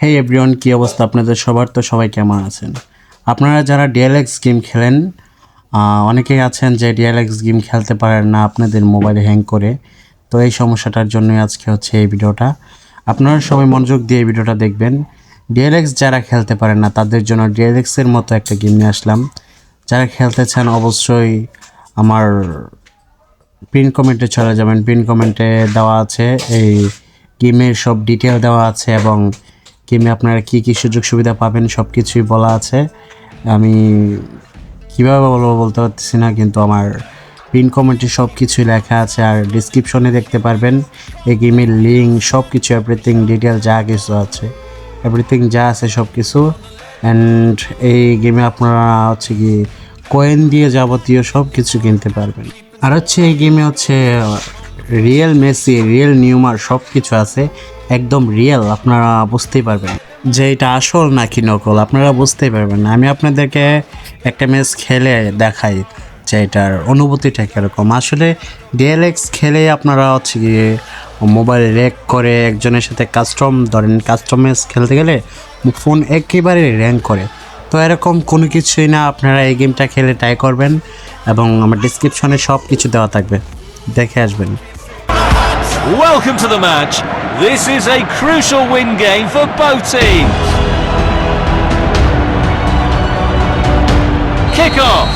হে everyone কী অবস্থা আপনাদের সবার? তো সবাই কেমন আছেন? আপনারা যারা ডিএলএক্স গেম খেলেন অনেকেই আছেন যে ডিএলএক্স গেম খেলতে পারেন না আপনাদের মোবাইল হ্যাং করে। তো এই সমস্যাটার জন্যই আজকে হচ্ছে এই ভিডিওটা। আপনারা সবাই মনোযোগ দিয়ে এই ভিডিওটা দেখবেন। ডিএলএক্স যারা খেলতে পারেন না, তাদের জন্য ডিএলএক্সের মতো একটা গেম নিয়ে আসলাম। যারা খেলতে চান, অবশ্যই আমার পিন কমেন্টে চলে যাবেন। পিন কমেন্টে দেওয়া আছে, এই গেমের সব ডিটেল দেওয়া আছে এবং গেমে আপনারা কী কী সুযোগ সুবিধা পাবেন সব কিছুই বলা আছে। আমি কীভাবে বলব বলতে পারতেছি না, কিন্তু আমার পিন কমেন্টে সব কিছুই লেখা আছে আর ডিসক্রিপশনে দেখতে পারবেন। এই গেমের লিঙ্ক সব কিছু এভরিথিং ডিটেল যা কিছু আছে। এভরিথিং যা আছে সব কিছু অ্যান্ড এই গেমে আপনারা হচ্ছে কি কয়েন দিয়ে যাবতীয় সব কিছু কিনতে পারবেন। আর হচ্ছে এই গেমে হচ্ছে রিয়েল মেসি রিয়েল নিউমার সব কিছু আছে। একদম রিয়েল আপনারা বুঝতেই পারবেন। যে এটা আসল নাকি নকল, আপনারা বুঝতেই পারবেন। আমি আপনাদেরকে একটা ম্যাচ খেলে দেখাই যে এটার অনুভূতিটা কীরকম। আসলে ডিএলএক্স খেলে আপনারা হচ্ছে গিয়ে মোবাইল র্যাক করে একজনের সাথে কাস্টম ধরেন কাস্টম ম্যাচ খেলতে গেলে ফোন একেবারে র্যাঙ্ক করে। তো এরকম কোনো কিছুই না, আপনারা এই গেমটা খেলে ট্রাই করবেন এবং আমার ডিসক্রিপশনে সব কিছু দেওয়া থাকবে। দেখে আসবেন. This is a crucial win game for both teams. Kick off.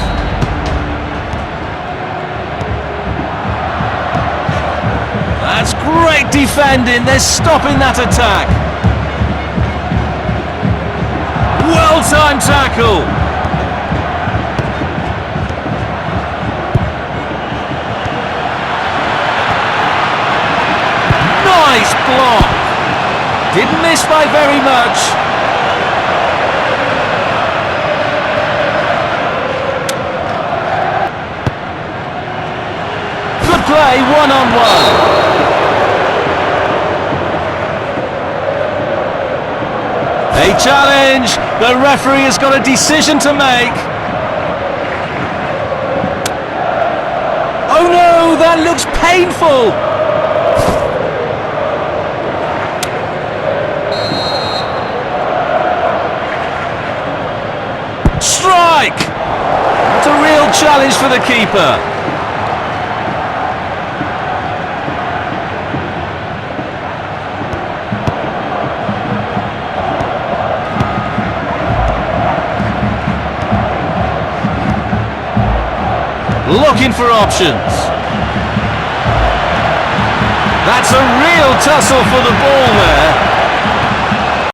That's great defending. They're stopping that attack. Well timed tackle. Block. Didn't miss by very much. Good play, one on one. A challenge. The referee has got a decision to make. Oh no, that looks painful. Strike! It's a real challenge for the keeper. Looking for options. That's a real tussle for the ball there.